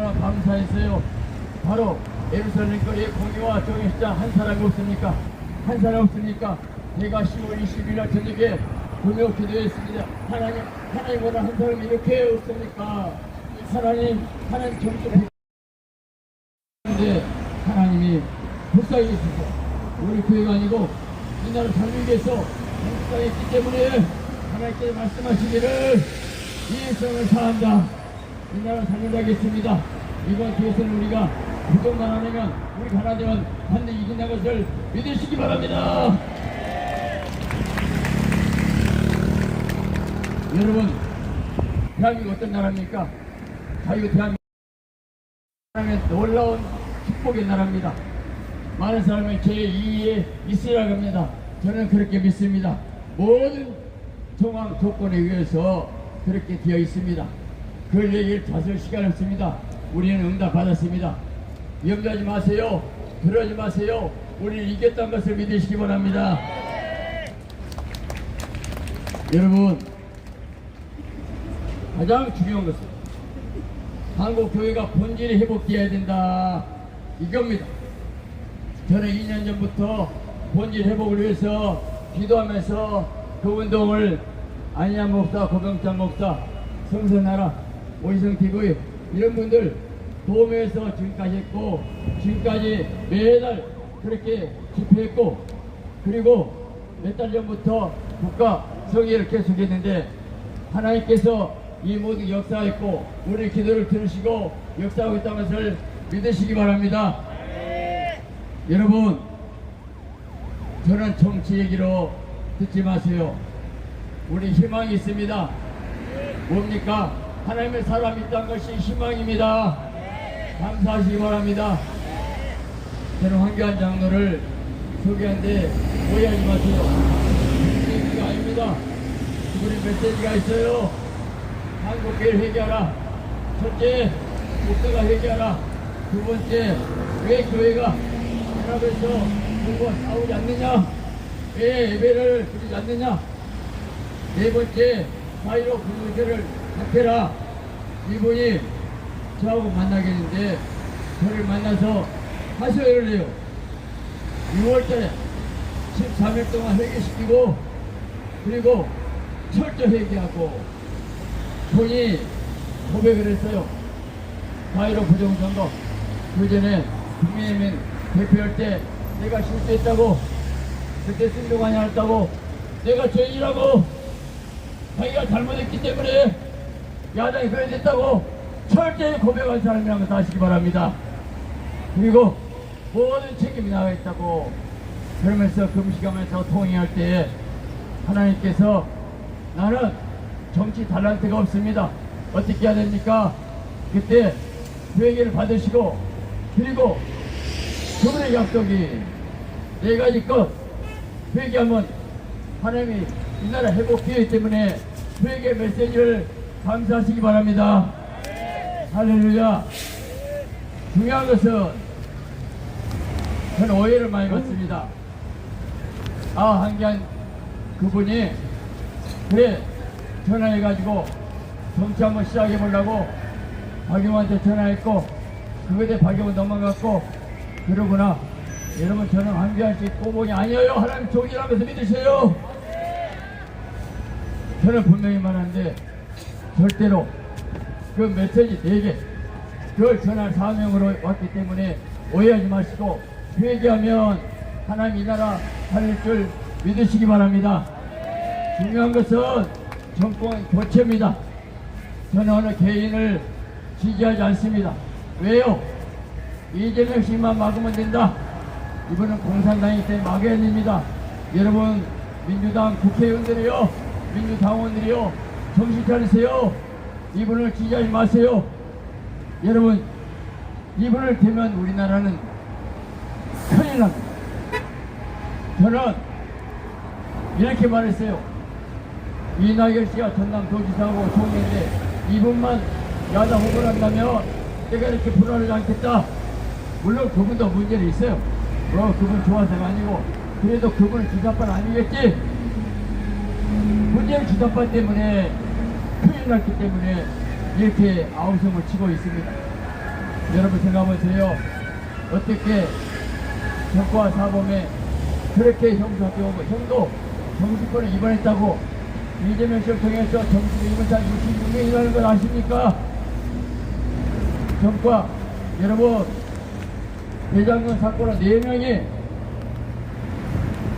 얼마나 감사했어요. 바로 예루살렘 거리에 공의와 정의자 한 사람이 없습니까? 한 사람 없으니까 제가 10월 20일 날 저녁에 금요 기도했습니다. 하나님, 하나님보다 한 사람이 이렇게 없습니까? 하나님, 하나님 점수 근데 하나님이 불쌍히 계시고 우리 교회가 아니고 이 나라 위해서 불쌍히 있기 때문에 하나님께 말씀하시기를 이 성을 사한다 이 나라 살려가겠습니다 이번 기회에서는 우리가 부정만 안 하면 우리 하나님은 반드시 이긴다는 것을 믿으시기 바랍니다 여러분 대한민국 어떤 나라입니까? 자유 대한민국 하나님의 놀라운 축복의 나라입니다. 많은 사람이 제2의 이스라엘 합니다. 저는 그렇게 믿습니다. 모든 정황 조건에 의해서 그렇게 되어 있습니다. 그걸 얘기를 다쓸 시간 없습니다. 우리는 응답 받았습니다. 염려하지 마세요. 그러지 마세요. 우리는 이겼다는 것을 믿으시기 바랍니다. 여러분, 가장 중요한 것은 한국 교회가 본질이 회복되어야 된다. 이겁니다. 저는 2년 전부터 본질 회복을 위해서 기도하면서 그 운동을 안양 목사, 고병장 목사, 성선하라, 오희성 TV 이런 분들 도움해서 지금까지 했고 지금까지 매달 그렇게 집회했고 그리고 몇 달 전부터 국가 성회를 계속했는데 하나님께서 이 모든 역사했고 우리 기도를 들으시고 역사하고 있다는 것을 믿으시기 바랍니다. 여러분 저는 정치 얘기로 듣지 마세요. 우리 희망이 있습니다. 뭡니까? 하나님의 사람이 있다는 것이 희망입니다. 감사하시기 바랍니다. 저는 황교안 장로를 소개하는데 오해하지 마세요. 얘기가 아닙니다. 그분의 메시지가 있어요. 한국교회를 회개하라. 첫째, 목사가 회개하라. 두 번째, 왜 교회가 연합해서 누구와 싸우지 않느냐? 왜 예배를 드리지 않느냐? 네 번째, 사이로 공동체를 합해라. 이분이 저하고 만나겠는데, 저를 만나서 하소연을 해요. 6월달에 13일 동안 회개시키고, 그리고 철저 회개하고, 본인이 고백을 했어요. 바이로 부정선거. 그 전에 국민의힘 대표할 때 내가 실수했다고, 그때 승동하지 않았다고, 내가 죄인이라고, 자기가 잘못했기 때문에 야당이 그래 됐다고 철저히 고백한 사람이라는 걸 아시기 바랍니다. 그리고 모든 책임이 나와 있다고 그러면서 금식하면서 통행할 때 하나님께서 나는 정치 달란트가 없습니다. 어떻게 해야 됩니까? 그때 회개를 받으시고 그리고 그분의 약속이 네 가지 것 회개하면 하나님이 이 나라 회복되기 때문에 회개 메시지를 감사하시기 바랍니다. 할렐루야. 중요한 것은 저는 오해를 많이 받습니다. 아, 한기한 그분이 그래 전화해가지고 정치 한번 시작해 보려고 박영호한테 전화했고 그거에 박영호 넘어갔고 그러구나 여러분 저는 한기한 씨 꼬봉이 아니에요 하나님 종이라면서 믿으세요 저는 분명히 말하는데 절대로 그 메시지 4개 그걸 전할 사명으로 왔기 때문에 오해하지 마시고 회개하면 하나님 이 나라 살릴 줄 믿으시기 바랍니다 중요한 것은 정권 교체입니다. 저는 어느 개인을 지지하지 않습니다. 왜요? 이재명 씨만 막으면 된다. 이분은 공산당이기 때문에 막아야 됩니다. 여러분, 민주당 국회의원들이요, 민주당원들이요, 정신 차리세요. 이분을 지지하지 마세요. 여러분, 이분을 대면 우리나라는 큰일 납니다. 저는 이렇게 말했어요. 이낙연 씨가 전남 도지사하고 총리인데 이분만 야당 후보를 한다면 내가 이렇게 불안하지 않겠다. 물론 그분도 문제는 있어요. 뭐 그분 좋아서가 아니고 그래도 그분은 주사판 아니겠지. 문제는 주사판 때문에 큰일 났기 때문에 이렇게 아우성을 치고 있습니다. 여러분 생각해보세요. 어떻게 정과 사범에 그렇게 형사한테 오고 형도 정치권을 위반했다고 이재명 씨를 통해서 정치를 위반한 66명이라는 걸 아십니까? 정과 여러분 대장군 사건은 4명이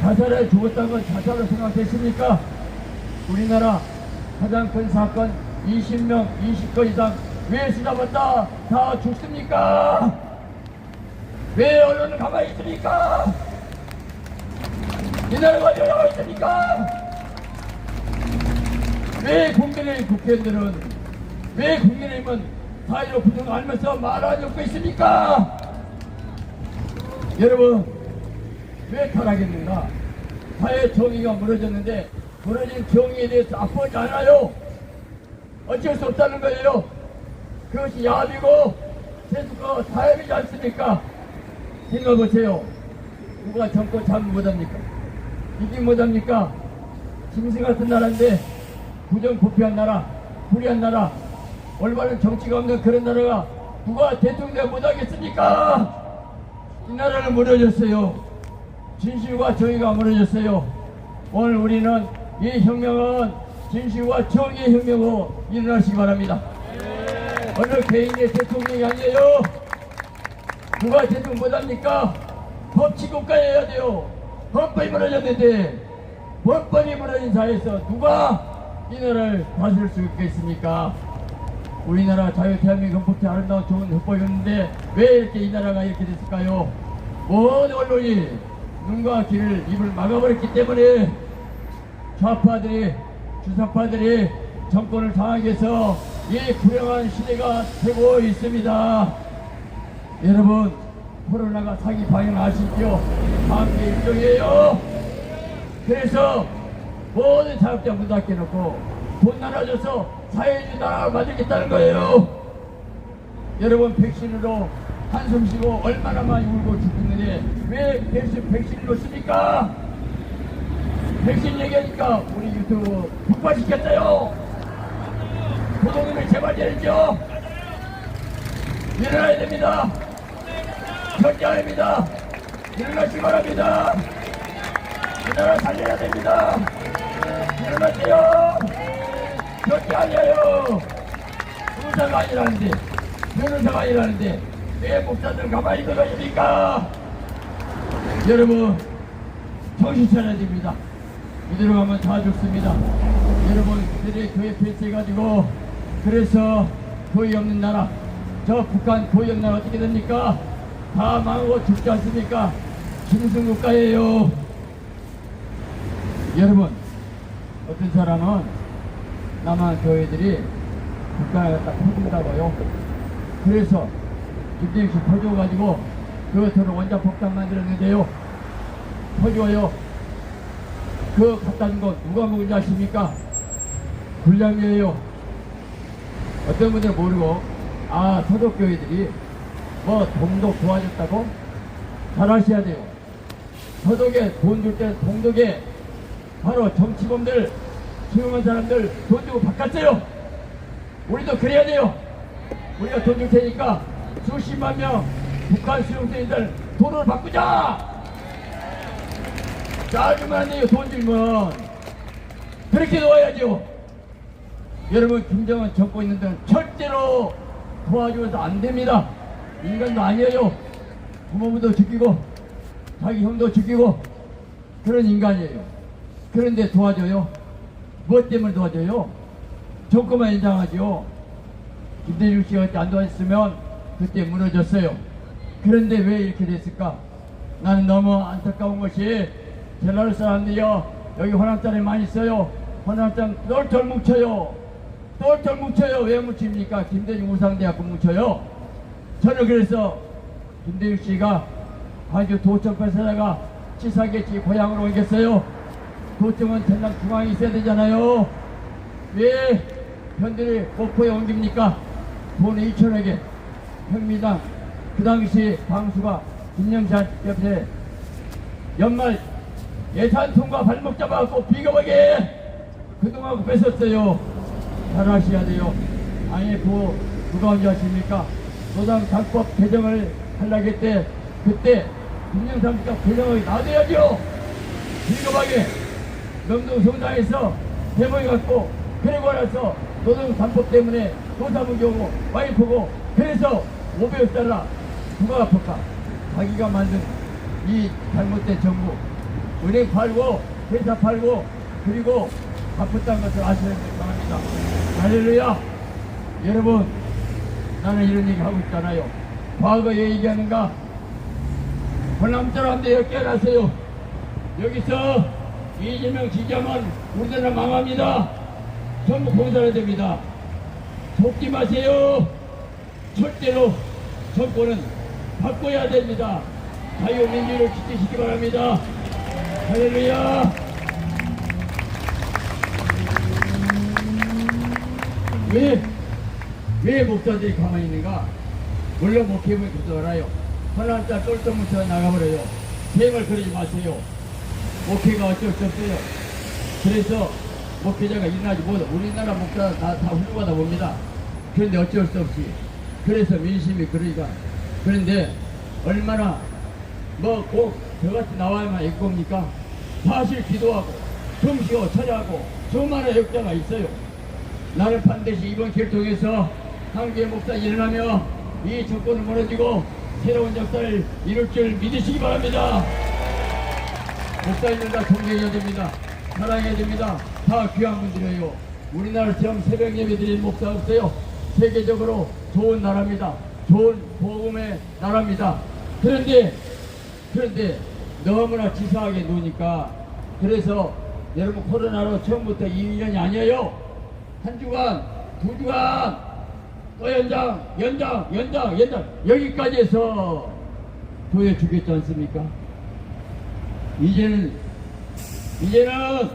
자살에 죽었다는 건 자살로 생각했습니까? 우리나라 큰 사건 20명, 20건 이상 왜 수사받다 다 죽습니까? 왜 언론은 가만히 있습니까? 이 나라가 열려가 있습니까? 왜 국민의 국회의원들은 왜 국민의힘은 사회로 부정을 알면서 말하지 않고 있습니까? 여러분 왜 타락했는가? 사회 정의가 무너졌는데 무너진 정의에 대해서 아프지 않아요. 어쩔 수 없다는 거예요. 그것이 야합이고 세수가 타협이지 않습니까? 생각해보세요. 누가 정권 잡을 못합니까? 이기 못합니까? 짐승 같은 나라인데 부정부패한 나라, 불의한 나라, 올바른 정치가 없는 그런 나라가 누가 대통령 못하겠습니까? 이 나라는 무너졌어요. 진실과 정의가 무너졌어요. 오늘 우리는 이 혁명은 진실과 정의의 혁명으로 일어나시기 바랍니다. 어느 개인의 대통령이 아니에요. 누가 대통령 못합니까? 법치국가에 해야 돼요. 헌법이 무너졌는데 헌법이 무너진 사회에서 누가 이 나라를 다스릴 수 있겠습니까? 우리나라 자유 대한민국 헌법이 아름다운 좋은 헌법이었는데 왜 이렇게 이 나라가 이렇게 됐을까요? 모든 언론이 눈과 귀를 입을 막아버렸기 때문에 좌파들이 주사파들이 정권을 장악해서 이 불행한 시대가 되고 있습니다. 여러분 코로나가 사기 방향 아시죠? 게 일종이에요. 그래서 모든 자업자 문 닫혀놓고 돈 나눠줘서 사회주의 나라를 만들겠다는 거예요. 여러분 백신으로 한숨 쉬고 얼마나 많이 울고 죽는데 왜 백신 백신을 놓습니까? 백신 얘기하니까 우리 유튜브 폭파시켰어요. 부모님을 제발 열죠. 일어나야 됩니다. 됩니다. 일어나시기 바랍니다. 이 나라 살려야 됩니다. 일어나세요. 견디 아니에요. 의사가 아니라는데, 변호사가 아니라는데, 왜 목사들 가만히 들어있습니까? 여러분, 정신 차려야 됩니다. 이대로 가면 다 죽습니다. 여러분, 그들의 교회 폐쇄해가지고, 그래서 교회 없는 나라, 저 북한 교회 없는 나라 어떻게 됩니까? 다 망하고 죽지 않습니까? 짐승국가예요. 여러분, 어떤 사람은 남한 교회들이 국가에 갖다 퍼준다고요. 그래서 김대식 퍼줘가지고 그것으로 원자 폭탄 만들었는데요. 퍼줘요. 그준거 누가 먹은지 아십니까? 불량이에요. 어떤 분들은 모르고 아 서독교회들이 뭐 동독 도와줬다고 잘 아셔야 돼요. 서독에 돈 줄 때 동독에 바로 정치범들 수용한 사람들 돈 주고 바꿨어요. 우리도 그래야 돼요. 우리가 돈 줄 테니까 수십만 명 북한 수용생들 돈을 바꾸자. 짜증만. 돈 주면 그렇게 놓아야죠. 여러분 김정은 정권 있는 데는 절대로 도와줘서 안 됩니다. 인간도 아니에요. 부모님도 죽이고 자기 형도 죽이고 그런 인간이에요. 그런데 도와줘요. 무엇 때문에 도와줘요? 정권만 인정하죠. 김대중 씨가 안 도와줬으면 그때 무너졌어요. 그런데 왜 이렇게 됐을까? 나는 너무 안타까운 것이 벨라루스 사람들이요 여기 화남장에 많이 있어요. 화남장 똘똘 뭉쳐요. 똘똘 뭉쳐요. 왜 뭉칩니까? 김대중 우상대학교 뭉쳐요. 저는 그래서 김대중 씨가 광주 도청을 사다가 치사겠지 고향으로 옮겼어요. 도청은 전남 중앙에 있어야 되잖아요. 왜 현들이 목포에 옮깁니까? 돈 2천억에 현미당 그 당시 방수가 김영찬 옆에 연말 예산 통과 발목 잡아갖고 비겁하게 그동안 뺏었어요. 잘 아셔야 돼요. IMF 누가 언제 아십니까? 노당 당법 개정을 하려고 했때 그때 금융상법 개정을 놔둬야죠. 비겁하게 명동 성당에서 대모해 갖고 그리고 나서 노동 담법 때문에 노사문교고 와이프고 그래서 500달러 누가 아플까? 자기가 만든 이 잘못된 정부 은행 팔고 회사 팔고 그리고 바쁘다는 것을 아셔야 될 바랍니다. 할렐루야 여러분 나는 이런 얘기 하고 있잖아요. 과거에 얘기하는가 번남자한테 깨어나세요. 여기서 이재명 지지하면 우리나라 망합니다. 전부 공산화 됩니다. 속지 마세요. 절대로 정권은 바꿔야 됩니다. 자유민주를 지키시기 바랍니다. 할렐루야. 왜, 왜 목사들이 가만히 있는가? 물론 목회부에 그도 알아요. 하나님자 똘똘 뭉쳐 나가버려요. 계획을 그리지 마세요. 목회가 어쩔 수 없어요. 그래서 목회자가 일어나지 못해. 우리나라 목사 다, 다 훌륭하다 봅니다. 그런데 어쩔 수 없이. 그래서 민심이 그러니까. 그런데 얼마나 뭐꼭 저같이 나와야만 일 겁니까? 사실 기도하고 숨쉬고 찾아하고 수많은 역자가 있어요. 나는 반드시 이번 기회를 통해서 한국의 목사 일어나며 이 정권을 무너지고 새로운 역사를 이룰 줄 믿으시기 바랍니다. 목사님들 다 존경해야 됩니다. 사랑해야 됩니다. 다 귀한 분들이에요. 우리나라처럼 새벽 예배 드리는 목사 없어요. 세계적으로 좋은 나라입니다. 좋은 복음의 나라입니다. 그런데, 그런데 너무나 치사하게 노니까 그래서 여러분 코로나로 처음부터 2년이 아니에요. 한 주간, 두 주간, 또 연장, 연장, 연장, 연장 여기까지 해서 보여주겠지 않습니까? 이제는 이제는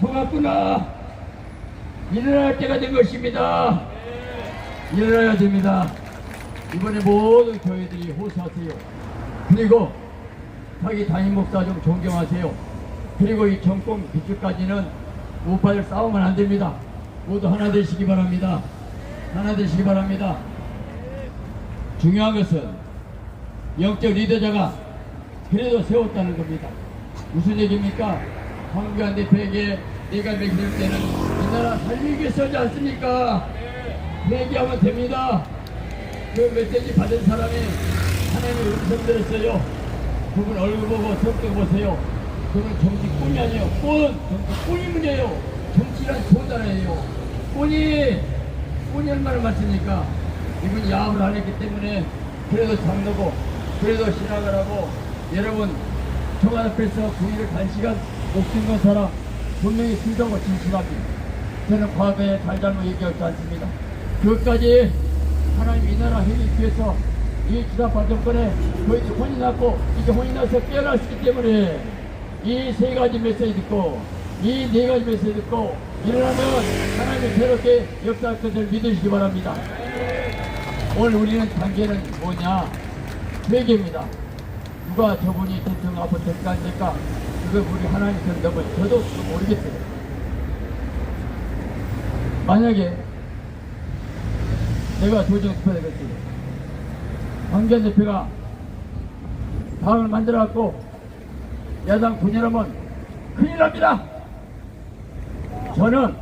소갔구나 일어날 때가 된 것입니다. 일어나야 됩니다. 이번에 모든 교회들이 호소하세요. 그리고 자기 담임 목사 좀 존경하세요. 그리고 이 정권 비주까지는 못 받을 싸우면 안 됩니다. 모두 하나 되시기 바랍니다. 하나 되시기 바랍니다. 중요한 것은 영적 리더자가 그래도 세웠다는 겁니다. 무슨 얘기입니까? 황교안 대표에게 내가 매길 때는 이 나라 살리기 하지 않습니까? 회개하면 됩니다. 그 메시지 받은 사람이 하나님의 음성 들었어요. 그분 얼굴 보고 성격 보세요. 그분 정치 꾼이 아니에요. 꾼! 정치 꾼이 문제예요. 정치란 좋은 단어예요. 꾼이, 꾼이 얼마나 많습니까? 이분 야합을 안 했기 때문에 그래도 장로고 그래도 신학을 하고 여러분 정한 앞에서 구의를 단시간 목숨 건 사람 분명히 순정과 진실합니다. 저는 과거에 잘잘못 얘기하지 않습니다. 그것까지 하나님 이 나라 행위 위해서 이 지사파 정권에 거의 혼이 났고 이제 혼이 나서 있기 때문에 이 세 가지 메시지 듣고 이 네 가지 메시지 듣고 일어나면 하나님이 새롭게 역사할 것을 믿으시기 바랍니다. 오늘 우리는 단계는 뭐냐? 회개입니다. 누가 저분이 대통령 앞으로 될까? 그거 우리 하나님께서 너무 저도 모르겠어요. 만약에 내가 도정 투표되겠어요. 황교안 대표가 당을 만들어갖고 야당 분열하면 큰일 납니다. 저는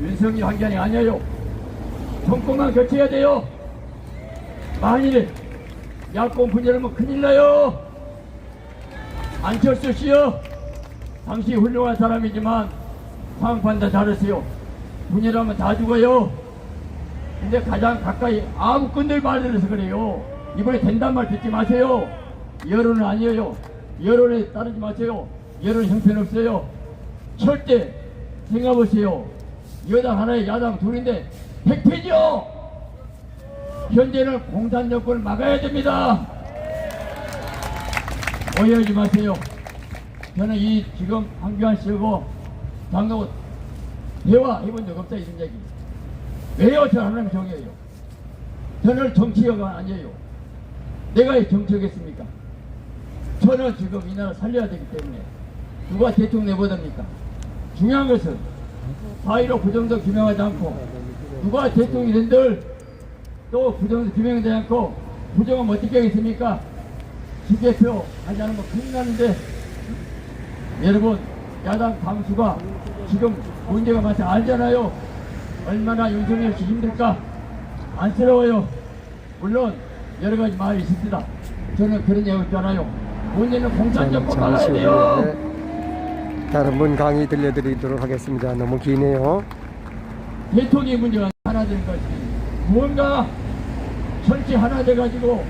윤석열 황교안이 아니에요. 정권만 교체해야 돼요. 만일 야권 분열하면 큰일 나요. 안철수 씨요. 당시 훌륭한 사람이지만 상판다 잘했어요. 분열하면 다 죽어요. 근데 가장 가까이 아무 끈들 말을 해서 그래요. 이번에 된단 말 듣지 마세요. 여론은 아니에요. 여론에 따르지 마세요. 여론 형편없어요. 절대 생각해보세요. 여당 하나에 야당 둘인데 백패죠. 현재는 공산 정권을 막아야 됩니다. 오해하지 마세요. 저는 이 지금 한교안 씨하고 장로 대화 해본 적 없다 이런 얘기. 왜요? 저 하나님 정해요. 저는 정치가 아니에요. 내가 정치하겠습니까? 저는 지금 이 나라 살려야 되기 때문에 누가 대통령 내보답니까? 중요한 것은 사이로 부정도 규명하지 않고 누가 대통령이 된들 또 부정도 규명되지 않고 부정은 어떻게 하겠습니까? 기계표 하지 않으면 큰일 나는데 여러분 야당 당수가 지금 문제가 많지 알잖아요 얼마나 윤석열 씨 힘들까? 안쓰러워요. 물론 여러 가지 말이 있습니다. 저는 그런 얘기 없잖아요. 문제는 공산적 법 나가야 잠시 돼요. 다른 분 강의 들려드리도록 하겠습니다. 너무 기네요. 대통령의 문제가 하나 되는 것이 뭔가 전체 하나 돼가지고